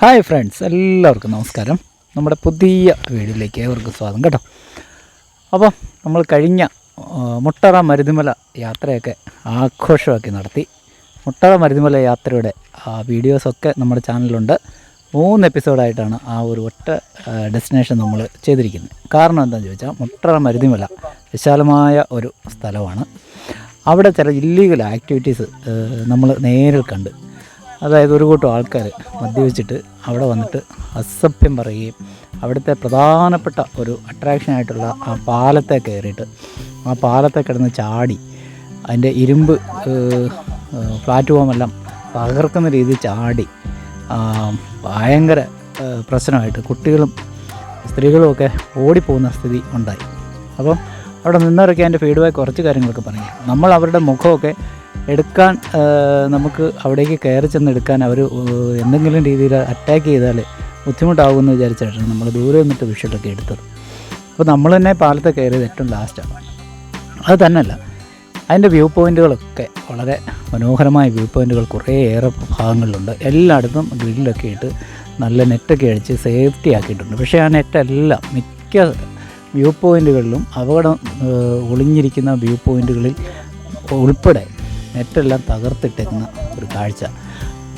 Hi friends എല്ലാവർക്കും നമസ്കാരം. നമ്മുടെ പുതിയ വീഡിയോയിലേക്ക് ഏവർക്കും സ്വാഗതം കേട്ടോ. അപ്പോൾ നമ്മൾ കഴിഞ്ഞ മുട്ടറ മരുതിമല യാത്രയൊക്കെ ആഘോഷമാക്കി നടത്തി. മുട്ടറ മരുതിമല യാത്രയുടെ വീഡിയോസൊക്കെ നമ്മുടെ ചാനലിലുണ്ട്. മൂന്ന് എപ്പിസോഡായിട്ടാണ് ആ ഒരു ഒറ്റ ഡെസ്റ്റിനേഷൻ നമ്മൾ ചെയ്തിരിക്കുന്നത്. കാരണം എന്താണെന്ന് ചോദിച്ചാൽ മുട്ടറ മരുതിമല വിശാലമായ ഒരു സ്ഥലമാണ്. അവിടെ ചില ഇല്ലീഗൽ ആക്ടിവിറ്റീസ് നമ്മൾ നേരിൽ കണ്ട് അതായത് ഒരു കൂട്ടം ആൾക്കാർ മദ്യപിച്ചിട്ട് അവിടെ വന്നിട്ട് അസഭ്യം പറയുകയും അവിടുത്തെ പ്രധാനപ്പെട്ട ഒരു അട്രാക്ഷനായിട്ടുള്ള ആ പാലത്തെ കയറിയിട്ട് ആ പാലത്തെ കിടന്ന് ചാടി അതിന്റെ ഇരുമ്പ് പ്ലാറ്റ്ഫോമെല്ലാം തകർക്കുന്ന രീതിയിൽ ചാടി. ഭയങ്കര പ്രശ്നമായിട്ട് കുട്ടികളും സ്ത്രീകളും ഒക്കെ ഓടിപ്പോകുന്ന സ്ഥിതി ഉണ്ടായി. അപ്പം അവിടെ നിന്നവരൊക്കെ അതിന്റെ ഫീഡ്ബാക്ക് കുറച്ച് കാര്യങ്ങളൊക്കെ പറഞ്ഞു. നമ്മൾ അവരുടെ മുഖമൊക്കെ എടുക്കാൻ നമുക്ക് അവിടേക്ക് കയറി ചെന്ന് എടുക്കാൻ അവർ എന്തെങ്കിലും രീതിയിൽ അറ്റാക്ക് ചെയ്താൽ ബുദ്ധിമുട്ടാകുമെന്ന് വിചാരിച്ചിട്ടാണ് നമ്മൾ ദൂരെ നിന്നിട്ട് വിഷയത്തൊക്കെ എടുത്തത്. അപ്പോൾ നമ്മൾ തന്നെ പാലത്തെ കയറിയത് ഏറ്റവും ലാസ്റ്റാണ് അത് തന്നെയല്ല. അതിന്റെ വ്യൂ പോയിന്റുകളൊക്കെ വളരെ മനോഹരമായ വ്യൂ പോയിന്റുകൾ കുറേയേറെ ഭാഗങ്ങളിലുണ്ട്. എല്ലായിടത്തും ഗ്രില്ലൊക്കെ ഇട്ട് നല്ല നെറ്റൊക്കെ അടിച്ച് സേഫ്റ്റി ആക്കിയിട്ടുണ്ട്. പക്ഷേ ആ നെറ്റെല്ലാം മിക്ക വ്യൂ പോയിന്റുകളിലും അപകടം ഒളിഞ്ഞിരിക്കുന്ന വ്യൂ പോയിന്റുകളിൽ ഉൾപ്പെടെ നെറ്റെല്ലാം തകർത്തിട്ടേക്കുന്ന ഒരു കാഴ്ച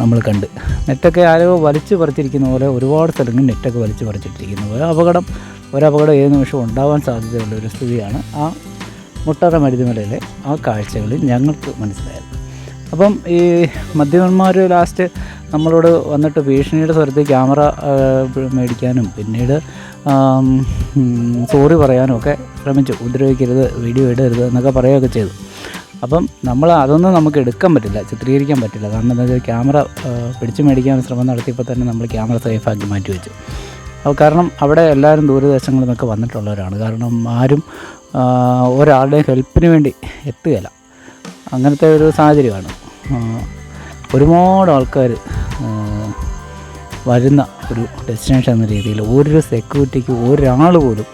നമ്മൾ കണ്ട്. നെറ്റൊക്കെ ആരോ വലിച്ചു പറിച്ചിരിക്കുന്ന പോലെ ഒരുപാട് സ്ഥലങ്ങളിൽ നെറ്റൊക്കെ വലിച്ചു പറിച്ചിട്ടിരിക്കുന്ന പോലെ അപകടം ഒരപകടം ഏത് നിമിഷവും ഉണ്ടാവാൻ സാധ്യതയുള്ള ഒരു സ്ഥിതിയാണ് ആ മുട്ടറ മരുതിമലയിലെ ആ കാഴ്ചകളിൽ ഞങ്ങൾക്ക് മനസ്സിലായത്. അപ്പം ഈ മദ്യപന്മാർ ലാസ്റ്റ് നമ്മളോട് വന്നിട്ട് ഭീഷണിയുടെ സ്വരത്തിൽ ക്യാമറ മേടിക്കാനും പിന്നീട് സോറി പറയാനും ഒക്കെ ശ്രമിച്ചു. ഉപദ്രവിക്കരുത് വീഡിയോ ഇടരുത് എന്നൊക്കെ പറയുകയൊക്കെ ചെയ്തു. അപ്പം നമ്മൾ അതൊന്നും നമുക്ക് എടുക്കാൻ പറ്റില്ല ചിത്രീകരിക്കാൻ പറ്റില്ല. കാരണം എന്താ വെച്ചാൽ ക്യാമറ പിടിച്ചു മേടിക്കാൻ ശ്രമം നടത്തിയപ്പോൾ തന്നെ നമ്മൾ ക്യാമറ സേഫാക്കി മാറ്റി വെച്ചു. അപ്പോൾ കാരണം അവിടെ എല്ലാവരും ദൂരദേശങ്ങളിൽ നിന്നൊക്കെ വന്നിട്ടുള്ളവരാണ്. കാരണം ആരും ഒരാളുടെയും ഹെൽപ്പിന് വേണ്ടി എത്തുകയില്ല. അങ്ങനത്തെ ഒരു സാഹചര്യമാണ്. ഒരുപാട് ആൾക്കാർ വരുന്ന ഒരു ഡെസ്റ്റിനേഷൻ എന്ന രീതിയിൽ ഒരു സെക്യൂരിറ്റിക്ക് ഒരാൾ പോലും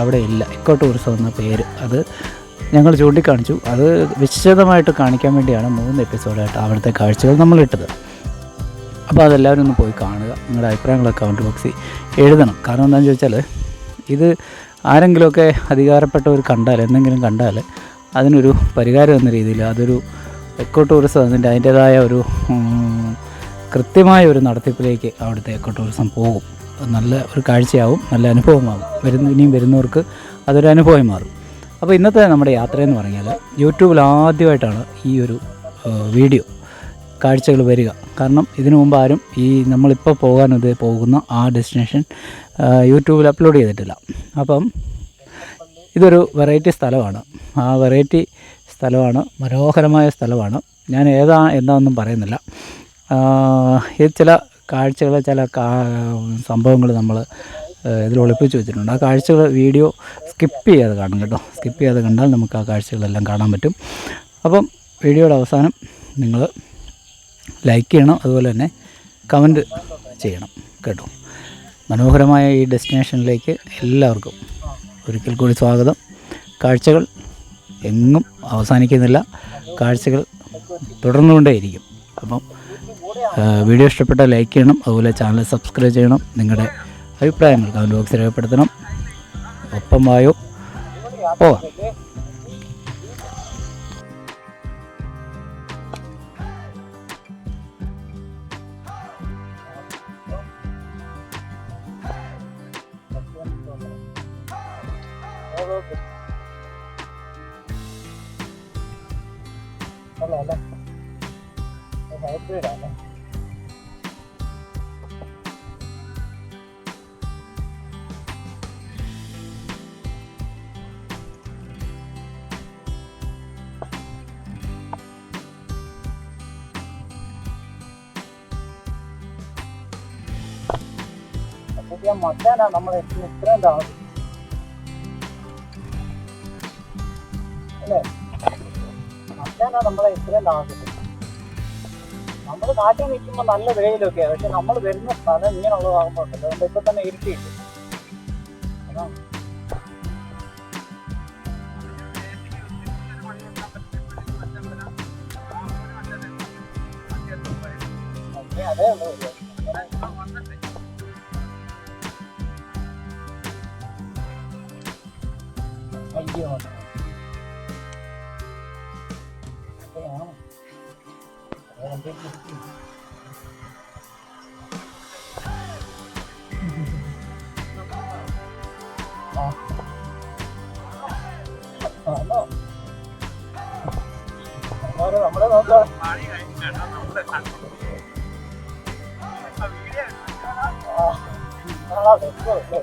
അവിടെ ഇല്ല. എക്കോ ടൂറിസം എന്ന പേര്. അത് ഞങ്ങൾ ചൂണ്ടിക്കാണിച്ചു. അത് വിശദമായിട്ട് കാണിക്കാൻ വേണ്ടിയാണ് മൂന്ന് എപ്പിസോഡായിട്ട് അവിടുത്തെ കാഴ്ചകൾ നമ്മൾ ഇട്ടത്. അപ്പോൾ അതെല്ലാവരും ഒന്ന് പോയി കാണുക. നിങ്ങളുടെ അഭിപ്രായങ്ങളൊക്കെ കമന്റ് ബോക്സിൽ എഴുതണം. കാരണം എന്താണെന്ന് ചോദിച്ചാൽ ഇത് ആരെങ്കിലുമൊക്കെ അധികാരപ്പെട്ടവർ കണ്ടാൽ എന്തെങ്കിലും കണ്ടാൽ അതിനൊരു പരിഹാരം എന്ന രീതിയിൽ അതൊരു എക്കോ ടൂറിസം അതിന്റെ അതിന്റേതായ ഒരു കൃത്യമായ ഒരു നടത്തിപ്പിലേക്ക് അവിടുത്തെ എക്കോ ടൂറിസം പോകും. നല്ല ഒരു കാഴ്ചയാവും നല്ല അനുഭവമാകും വരുന്ന ഇനിയും വരുന്നവർക്ക് അതൊരു അനുഭവമായി മാറും. അപ്പോൾ ഇന്നത്തെ നമ്മുടെ യാത്രയെന്ന് പറഞ്ഞാൽ യൂട്യൂബിൽ ആദ്യമായിട്ടാണ് ഈ ഒരു വീഡിയോ കാഴ്ചകൾ വരിക. കാരണം ഇതിനു മുമ്പ് ആരും ഈ നമ്മളിപ്പോൾ പോകാൻ ഇത് പോകുന്ന ആ ഡെസ്റ്റിനേഷൻ യൂട്യൂബിൽ അപ്ലോഡ് ചെയ്തിട്ടില്ല. അപ്പം ഇതൊരു വെറൈറ്റി സ്ഥലമാണ്. ആ വെറൈറ്റി സ്ഥലമാണ് മനോഹരമായ സ്ഥലമാണ്. ഞാൻ ഏതാ എന്താണെന്നും പറയുന്നില്ല. ഇത് ചില കാഴ്ചകൾ ചില സംഭവങ്ങൾ നമ്മൾ ഇതിൽ ഒളിപ്പിച്ച് വെച്ചിട്ടുണ്ട്. ആ കാഴ്ചകൾ വീഡിയോ സ്കിപ്പ് ചെയ്യാതെ കാണും കേട്ടോ. സ്കിപ്പ് ചെയ്യാതെ കണ്ടാൽ നമുക്ക് ആ കാഴ്ചകളെല്ലാം കാണാൻ പറ്റും. അപ്പം വീഡിയോയുടെ അവസാനം നിങ്ങൾ ലൈക്ക് ചെയ്യണം അതുപോലെ തന്നെ കമന്റ് ചെയ്യണം കേട്ടോ. മനോഹരമായ ഈ ഡെസ്റ്റിനേഷനിലേക്ക് എല്ലാവർക്കും ഒരിക്കൽ കൂടി സ്വാഗതം. കാഴ്ചകൾ എങ്ങും അവസാനിക്കുന്നില്ല. കാഴ്ചകൾ തുടർന്നുകൊണ്ടേയിരിക്കും. അപ്പം വീഡിയോ ഇഷ്ടപ്പെട്ടാൽ ലൈക്ക് ചെയ്യണം അതുപോലെ ചാനൽ സബ്സ്ക്രൈബ് ചെയ്യണം. നിങ്ങളുടെ അഭിപ്രായങ്ങൾ കമന്റ് ബോക്സിൽ രേഖപ്പെടുത്തണം. ഒപ്പം വായോ. പോവാം. മച്ചാനാ നമ്മളെ ഇത്രയും താമസം അല്ലേ? മച്ചാനാ നമ്മളെ ഇത്രയും താമസിച്ചത് നമ്മൾ നാട്ടിൽ നിൽക്കുമ്പോൾ നല്ല വെയിലൊക്കെയാണ് പക്ഷെ നമ്മൾ വരുന്ന സ്ഥലം ഇങ്ങനെയുള്ളതാകുമ്പോൾ അതുകൊണ്ട് ഇപ്പൊ തന്നെ ഇരുട്ടിയിട്ട് Anh nhiều rồi Cái này không? Để làm cái gì? Ờ Ờ, nó Nó đâu, nó đâu, nó đâu Nó đâu, nó đâu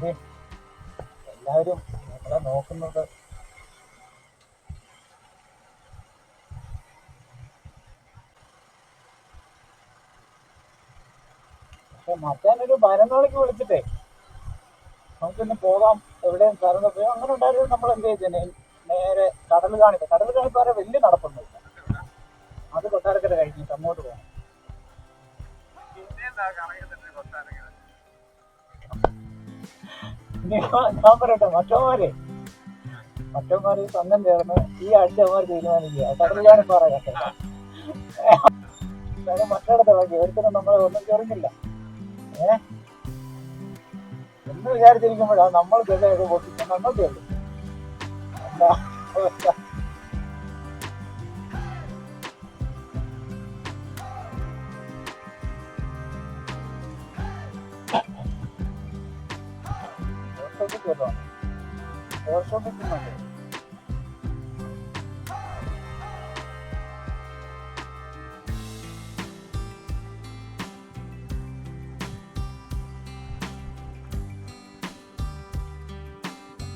അതെ. എല്ലാവരും നമ്മളെ നോക്കുന്നത് പക്ഷെ മച്ചാനൊരു പതിനൊന്നാളിക്ക് വിളിച്ചിട്ടേ നമുക്കിന്ന് പോകാം എവിടെയും സ്ഥലം അങ്ങനെ ഉണ്ടായിരുന്നു നമ്മൾ എന്ത് ചെയ്തേ നേരെ കടൽ കാണിക്ക കടൽ കാണിപ്പാറ വലിയ ഞാൻ പറയട്ടെ മറ്റന്മാരെ മറ്റവന്മാര് സംഘം ചേർന്ന് ഈ ആഴ്ച തീരുമാനിക്കുക. കാണിപ്പ് പറയട്ടെ. കാര്യം മറ്റിടത്തെ ഒരിക്കലും നമ്മളെ ഒന്നും ചെറിഞ്ഞില്ല ഏ? എന്ന് വിചാരിച്ചിരിക്കുമ്പോഴാണ് നമ്മൾ ചെറിയ പൊട്ടിച്ച് നമ്മൾ ചെല്ലും എന്താ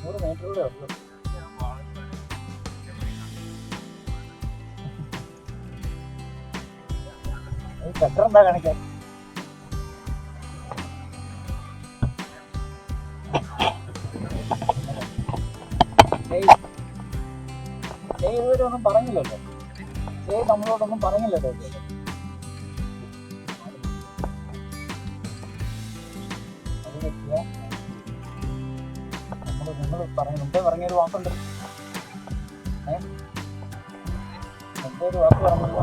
നൂറ് മീറ്ററിലേ ഉള്ളൂ ചക്രം എന്താ കാണിക്കാൻ പറഞ്ഞില്ലല്ലോ. ഏ നമ്മളോടൊന്നും പറഞ്ഞില്ലല്ലോ പറഞ്ഞ നിങ്ങൾ വാക്കുണ്ട്. ഒരു വാക്ക് പറഞ്ഞു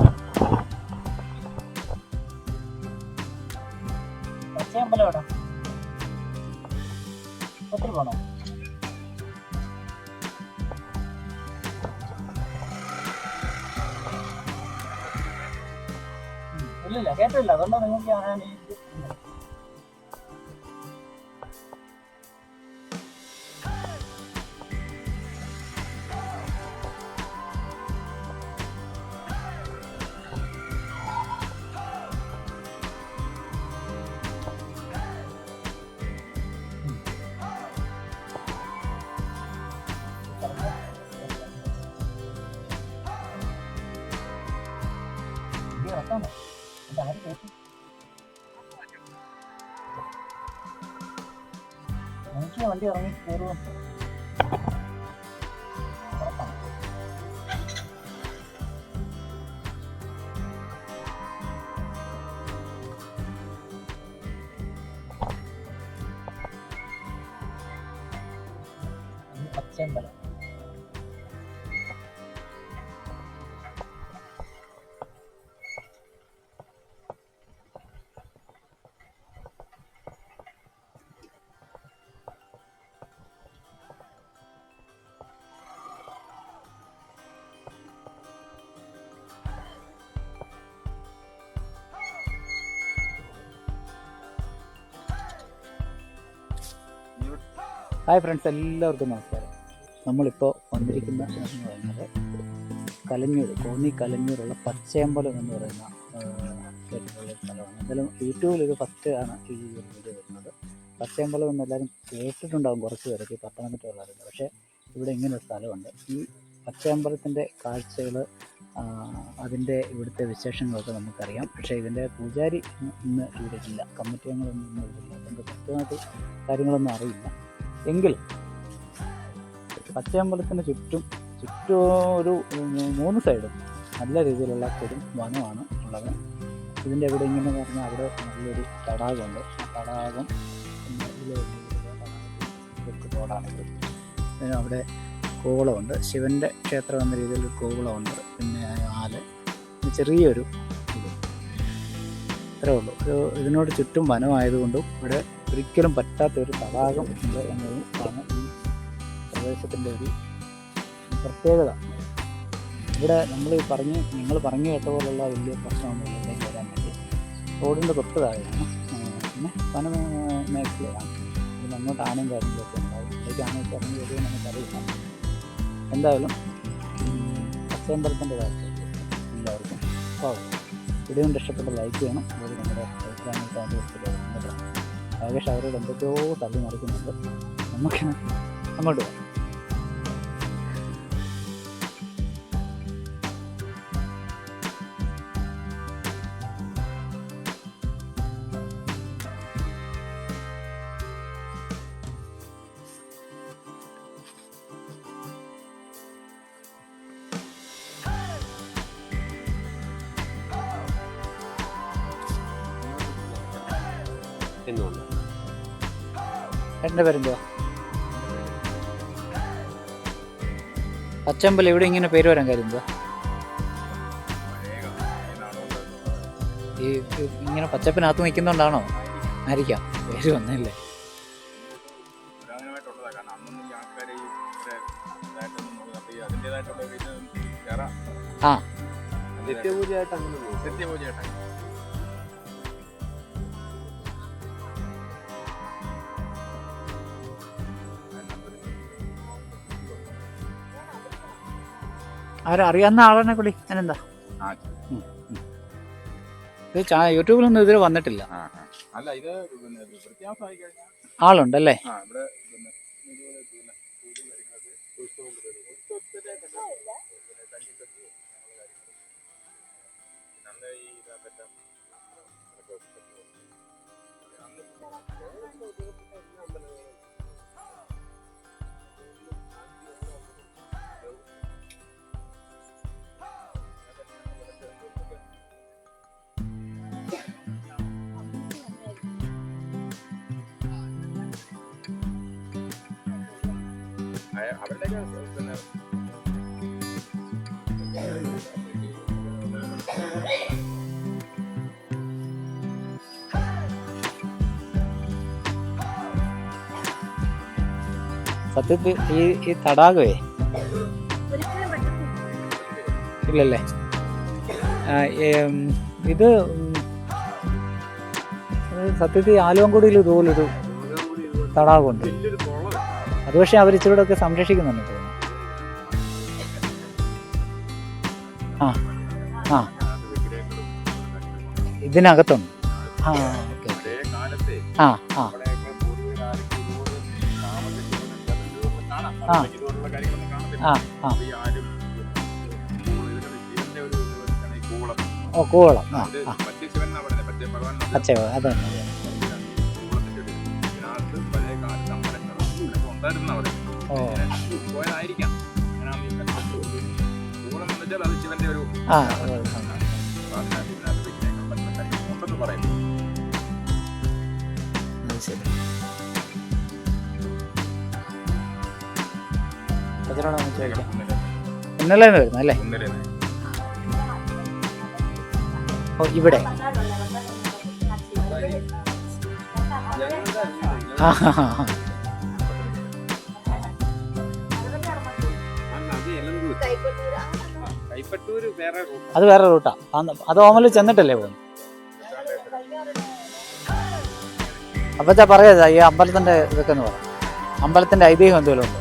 പോണോ ഇല്ലില്ല കേട്ടില്ല അതുകൊണ്ട് നിങ്ങൾക്ക് എനിക്ക് വണ്ടി ഇറങ്ങി കയറുമോ ഉറപ്പാണ്. ഇത് ഹായ് ഫ്രണ്ട്സ് എല്ലാവർക്കും നമസ്കാരം. നമ്മളിപ്പോൾ വന്നിരിക്കുന്ന എന്ന് പറയുന്നത് കലഞ്ഞൂർ കോന്നി കലഞ്ഞൂരുള്ള പച്ചയമ്പലം എന്ന് പറയുന്ന ഒരു സ്ഥലമാണ്. എന്തായാലും യൂട്യൂബിൽ ഇത് ഫസ്റ്റ് ആണ് ഈ വീഡിയോ വരുന്നത്. പച്ചയമ്പലം എന്ന് എല്ലാവരും കേട്ടിട്ടുണ്ടാകും കുറച്ച് പേരൊക്കെ പത്തനംതിട്ട ഉള്ളവരുണ്ട് പക്ഷേ ഇവിടെ ഇങ്ങനെ ഒരു സ്ഥലമുണ്ട്. ഈ പച്ചയമ്പലത്തിന്റെ കാഴ്ചകൾ അതിന്റെ ഇവിടുത്തെ വിശേഷങ്ങളൊക്കെ നമുക്കറിയാം. പക്ഷേ ഇതിന്റെ പൂജാരി ഇന്ന് ഇവിടെ ഇല്ല. കമ്മിറ്റി അംഗങ്ങളൊന്നും ഇന്ന് ഇവിടെ ഇല്ല. അതുകൊണ്ട് കൃത്യമായിട്ട് കാര്യങ്ങളൊന്നും അറിയില്ല. എങ്കിലും പച്ചയമ്പലത്തിന് ചുറ്റും ചുറ്റും ഒരു മൂന്ന് സൈഡും നല്ല രീതിയിലുള്ള കൊടും വനമാണ് ഉള്ളത്. ഇതിന്റെ എവിടെ ഇങ്ങനെ പറഞ്ഞാൽ അവിടെ നല്ലൊരു തടാകമുണ്ട്. ആ തടാകം പിന്നെ അവിടെ കോവളമുണ്ട്. ശിവന്റെ ക്ഷേത്രം എന്ന രീതിയിൽ കോവളമുണ്ട്. പിന്നെ ആൽ. ചെറിയൊരു ഇത്. ഇത്രേ ഉള്ളൂ. ഇതിനോട് ചുറ്റും വനമായതുകൊണ്ടും ഇവിടെ ഒരിക്കലും പറ്റാത്ത ഒരു തടാകം ഉണ്ട് എന്നതും ആണ് ഈ പ്രദേശത്തിന്റെ ഒരു പ്രത്യേകത. ഇവിടെ നമ്മൾ ഈ പറഞ്ഞ് നിങ്ങൾ പറഞ്ഞു കേട്ട പോലുള്ള വലിയ പ്രശ്നമൊന്നും ഇവിടേക്ക് വരാൻ വേണ്ടി. റോഡിന്റെ തൊട്ട് താഴെയാണ്. പിന്നെ വന മേഖലയാണ്. പിന്നെ അങ്ങോട്ട് ആനയും കാര്യങ്ങളൊക്കെ ഉണ്ടാവും. ഇതിലേക്ക് ആനയൊക്കെ ഇറങ്ങി വരുമെന്ന് നമുക്കറിയില്ല. എന്തായാലും പച്ചയമ്പലത്തിന്റെ കാര്യത്തിൽ എല്ലാവർക്കും സ്വാഗതം. വീഡിയോ ഇഷ്ടപ്പെട്ട ലൈക്ക് ചെയ്യണം. അതുപോലെ നമ്മുടെ അഭിപ്രായങ്ങൾ കൊടുത്തിട്ട് ഏകദേശം അവരോട് എന്തൊക്കെയോ തള്ളി മറിക്കുന്നുണ്ട്. നമുക്ക് അങ്ങോട്ട് പോകാം. എന്റെ പേരെന്തുവാ? പച്ചമ്പലം ഇവിടെ ഇങ്ങനെ പേര് വരാൻ കാര്യം എന്തുവാ? ഈ ഇങ്ങനെ പച്ചപ്പിനകത്ത് നിൽക്കുന്നോണ്ടാണോ? ആയിരിക്കാം. പേര് വന്നല്ലേ ആ. അന്നൊന്നും ഈ ആരും അറിയാവുന്ന ആളാണെ ഇത് ചാ യൂട്യൂബിലൊന്നും ഇതിൽ വന്നിട്ടില്ല. അല്ല ഇത് ആളുണ്ടല്ലേ? അവരുടെയൊക്കെ പിന്നെ സത്യത്തിൽ ഈ ഈ തടാകമേ ഇല്ലല്ലേ? ഇത് സത്യത്തിൽ ആലുവൻകുടിയിൽ ഇതുപോലൊരു തടാകമുണ്ട്. അത് പക്ഷേ അവർ ഇച്ചിരൂടെ ഒക്കെ സംരക്ഷിക്കുന്നുണ്ട് തോന്നുന്നു. ആ ആ. ഇതിനകത്തുണ്ട്. ആ ഓക്കെ. ആ ആ. ആ. ആ ആ. ഓ കൂവളം. ആ ആ. അച്ഛ അതന്നെ. പോയതായിരിക്കാം. ഉണ്ടെന്ന് പറയും. അത് ശരി. അതിനോടാണ് ചോദിക്കാം. കുന്നിൽ ഇന്നലെ വരുന്ന അല്ലേ? ഓ ഇവിടെ. ആ. ഹാ ഹാ ഹാ. അത് വേറെ റൂട്ടാ അത് ഓമൽ ചെന്നിട്ടല്ലേ പോകുന്നു അപ്പച്ചാ പറയാ ഈ അമ്പലത്തിന്റെ ഇതൊക്കെ എന്ന് പറയാം അമ്പലത്തിന്റെ ഐതിഹ്യം എന്തെങ്കിലും ഉണ്ടോ?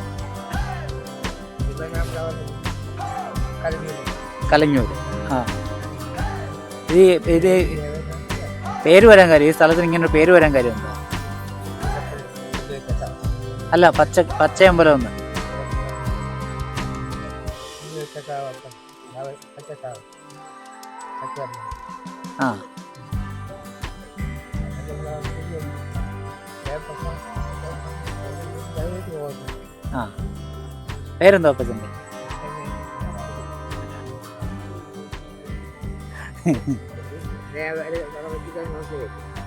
കലഞ്ഞൂര് ആ. ഈ ഇത് പേര് വരാൻ കാര്യം ഈ സ്ഥലത്തിന് ഇങ്ങനെ പേര് വരാൻ കാര്യം എന്താ? അല്ല പച്ച പച്ചയമ്പലം ഒന്ന്. ആ ആ പേരെന്തോ അപ്പച്ചന്റെ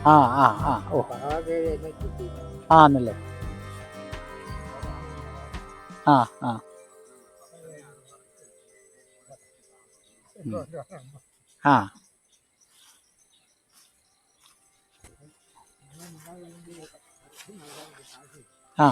ആ ആ ആ ഓ ആ എന്നല്ലേ ആ ആ ഉം. ആ ആ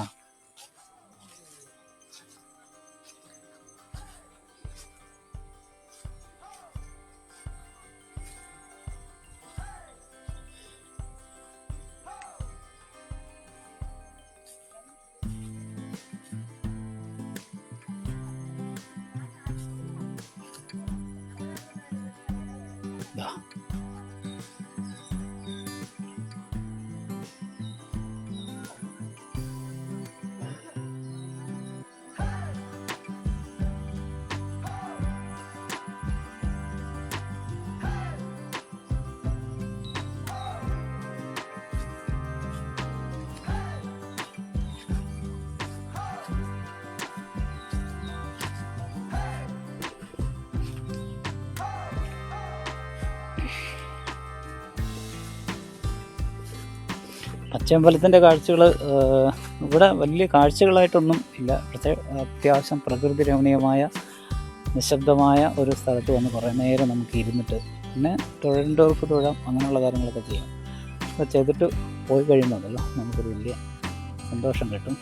പച്ചയമ്പലത്തിന്റെ കാഴ്ചകൾ ഇവിടെ വലിയ കാഴ്ചകളായിട്ടൊന്നും ഇല്ല. പ്രത്യേക അത്യാവശ്യം പ്രകൃതി രമണീയമായ നിശബ്ദമായ ഒരു സ്ഥലത്ത് വന്ന് കുറേ നേരം നമുക്ക് ഇരുന്നിട്ട് പിന്നെ തൊഴേണ്ടവർക്ക് തൊഴാം അങ്ങനെയുള്ള കാര്യങ്ങളൊക്കെ ചെയ്യാം. അപ്പോൾ ചെയ്തിട്ട് പോയി കഴിയുന്നുണ്ടല്ലോ നമുക്കൊരു വലിയ സന്തോഷം കിട്ടും.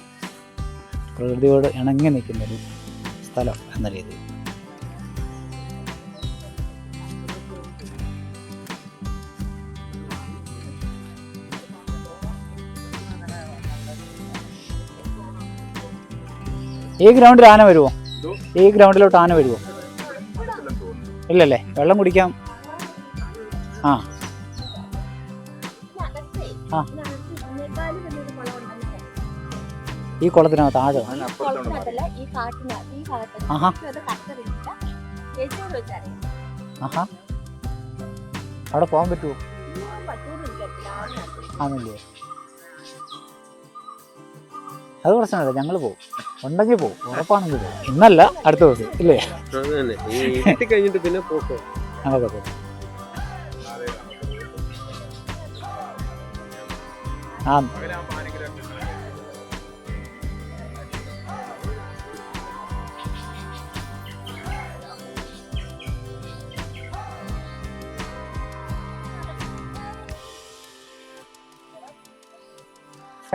പ്രകൃതിയോട് ഇണങ്ങി നിൽക്കുന്നൊരു സ്ഥലം എന്ന രീതിയിൽ. ഈ ഗ്രൗണ്ടിൽ ആന വരുമോ? ഈ ഗ്രൗണ്ടിലോട്ട് ആന വരുമോ ഇല്ലല്ലേ വെള്ളം കുടിക്കാം. ആ. ആ. ഈ കുളത്തിനകത്ത് ആഴം ആഹാ. ആഹാ. അവിടെ പോകാൻ പറ്റുമോ. ആണല്ലേ അത് പ്രശ്നമില്ല ഞങ്ങൾ പോകും ഉണ്ടെങ്കിൽ പോകും ഉറപ്പാണെങ്കിൽ പോകും ഇന്നല്ല അടുത്ത ദിവസം ഇല്ലേ? കഴിഞ്ഞിട്ട് പിന്നെ ഞങ്ങളൊക്കെ പോകും ആ.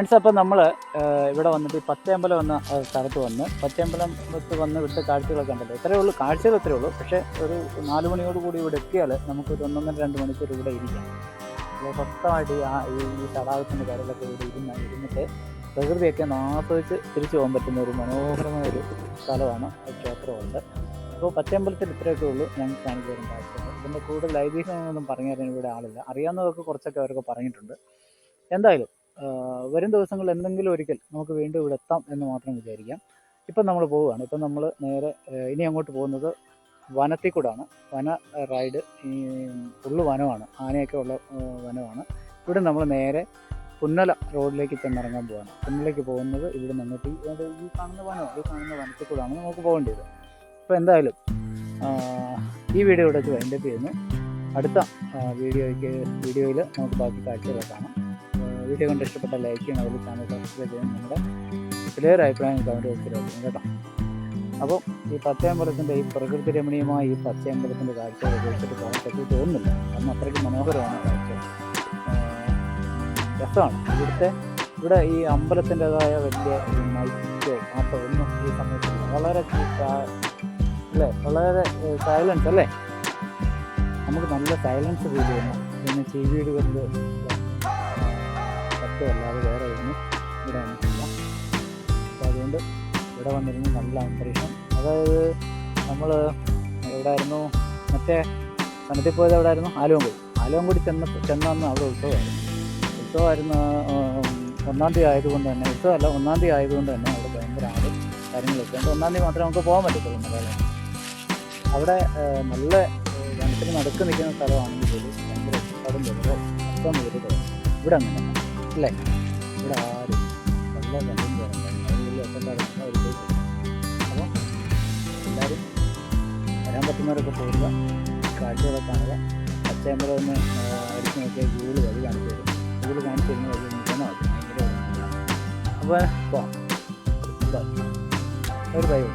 ഫ്രണ്ട്സ് അപ്പോൾ നമ്മൾ ഇവിടെ വന്നിട്ട് ഈ പത്തേമ്പലം എന്ന സ്ഥലത്ത് വന്ന് പത്തേമ്പലം വെച്ച് വന്ന് ഇവിടുത്തെ കാഴ്ചകളൊക്കെ ഉണ്ടല്ലോ ഇത്രയേ ഉള്ളൂ കാഴ്ചകൾ ഇത്രയേ ഉള്ളൂ. പക്ഷേ ഒരു നാല് മണിയോട് കൂടി ഇവിടെ എത്തിയാൽ നമുക്ക് ഒരു ഒന്നൊന്നര രണ്ട് മണിക്കൂർ ഇവിടെ ഇരിക്കാം. സ്വസ്ഥമായിട്ട് ആ ഈ തടാകത്തിന്റെ കരയിലൊക്കെ ഇവിടെ ഇരുന്ന് ഇരുന്നിട്ട് പ്രകൃതിയൊക്കെ ആസ്വദിച്ച് തിരിച്ചു പോകാൻ പറ്റുന്ന ഒരു മനോഹരമായ ഒരു സ്ഥലമാണ് ക്ഷേത്രമുണ്ട്. അപ്പോൾ പത്തേമ്പലത്തിൽ ഇത്രയൊക്കെ ഉള്ളൂ ഞങ്ങൾക്ക് കാണിച്ചു തരുന്ന കാഴ്ചകൾ ഇതിന്റെ കൂടുതൽ ഐതിഹ്യമൊന്നും പറഞ്ഞു തരാൻ ഇവിടെ ആളില്ല. അറിയാവുന്നതൊക്കെ കുറച്ചൊക്കെ അവരൊക്കെ പറഞ്ഞിട്ടുണ്ട്. എന്തായാലും വരും ദിവസങ്ങളിൽ എന്തെങ്കിലും ഒരിക്കൽ നമുക്ക് വീണ്ടും ഇവിടെ എത്താം എന്ന് മാത്രം വിചാരിക്കാം. ഇപ്പം നമ്മൾ പോവുകയാണ്. ഇപ്പം നമ്മൾ നേരെ ഇനി അങ്ങോട്ട് പോകുന്നത് വനത്തിൽ കൂടാണ് വന റൈഡ് ഈ ഫുള്ള് വനമാണ്. ആനയൊക്കെ ഉള്ള വനമാണ്. ഇവിടെ നമ്മൾ നേരെ പുന്നല റോഡിലേക്ക് ചെന്നിറങ്ങാൻ പോവാണ്. പുന്നലേക്ക് പോകുന്നത് ഇവിടെ നിന്നിട്ട് ഈ കാണുന്ന വനോ ഈ കാണുന്ന വനത്തിൽ കൂടാണ് നമുക്ക് പോകേണ്ടത് അപ്പോൾ എന്തായാലും ഈ വീഡിയോ ഇവിടെ വെച്ച് വൈൻഡപ്പ് ചെയ്യുന്നു. അടുത്ത വീഡിയോയ്ക്ക് വീഡിയോയിൽ നമുക്ക് ബാക്കി കാഴ്ചകൾ കാണാം. വീഡിയോ കണ്ട് ഇഷ്ടപ്പെട്ട ലൈക്ക് ചെയ്യണം. അതുപോലെ ചാനൽ സബ്സ്ക്രൈബ് ചെയ്യണം. നിങ്ങളുടെ ക്ലിയർ അഭിപ്രായം കമന്റ് ബോക്സിൽ വെക്കണം കേട്ടോ. അപ്പോൾ ഈ പച്ചയമ്പലത്തിന്റെ ഈ പ്രകൃതി രമണീയമായ ഈ പച്ചയമ്പലത്തിന്റെ കാഴ്ചകൾ ഉപയോഗിച്ചിട്ട് പോകാൻ പറ്റി തോന്നുന്നില്ല. കാരണം അത്രയ്ക്ക് മനോഹരമാണ് കാഴ്ച. രസമാണ്. ഇവിടുത്തെ ഇവിടെ ഈ അമ്പലത്തിന്റെതായ വലിയ മൈക്കോ പാട്ടോ ഒന്നും ഈ സമയത്ത് വളരെ അല്ലേ? വളരെ സൈലൻസ് അല്ലേ? നമുക്ക് നല്ല സൈലൻസ് ഫീൽ ചെയ്യണം പിന്നെ ചെവിയിടുകളിൽ ശബ്ദമല്ലാതെ വേറെ ഒന്നും ഇവിടെ വന്നിട്ടില്ല. അപ്പോൾ അതുകൊണ്ട് ഇവിടെ വന്നിരുന്നു നല്ല അന്തരീക്ഷം. അതായത് നമ്മൾ എവിടെയായിരുന്നു മറ്റേ വനത്തിൽ പോയത് എവിടെയായിരുന്നു ആലുവൻകുടി ആലുവൻകുടി ചെന്ന ചെന്നന്ന് അവിടെ ഉത്സവമായിരുന്നു. ഉത്സവമായിരുന്നു ഒന്നാം തീയതി ആയതുകൊണ്ട് തന്നെ ഉത്സവമല്ല ഒന്നാം തീയതി ആയതുകൊണ്ട് തന്നെ അവിടെ ഭയങ്കര ആളും കാര്യങ്ങളൊക്കെ ഉണ്ട്. ഒന്നാം തീയതി മാത്രമേ നമുക്ക് പോകാൻ പറ്റത്തുള്ളൂ മലയാളം. അവിടെ നല്ല വനത്തിന് നടുക്ക് നിൽക്കുന്ന സ്ഥലമാണെങ്കിൽ ഭയങ്കര ഇഷ്ടം ബഹളവും. മൊത്തം വീട് ഇവിടെ അങ്ങനെ അല്ലേ? ഇവിടെ ആരും നല്ല ഒച്ചപ്പാടും അപ്പോൾ എല്ലാവരും വരാൻ പറ്റുന്നവരൊക്കെ പോകുക കാഴ്ചകളെ കാണുക. അച്ഛമ്പലം ഒന്ന് അടിച്ചു നോക്കിയാൽ ഗൂഗിൾ വഴി കാണിച്ചു തരും. ഗൂഗിൾ കാണിച്ചു തരുന്ന വഴി നിൽക്കുന്ന ഭയങ്കര അപ്പോൾ പോവാം. ഒരു ഭയവും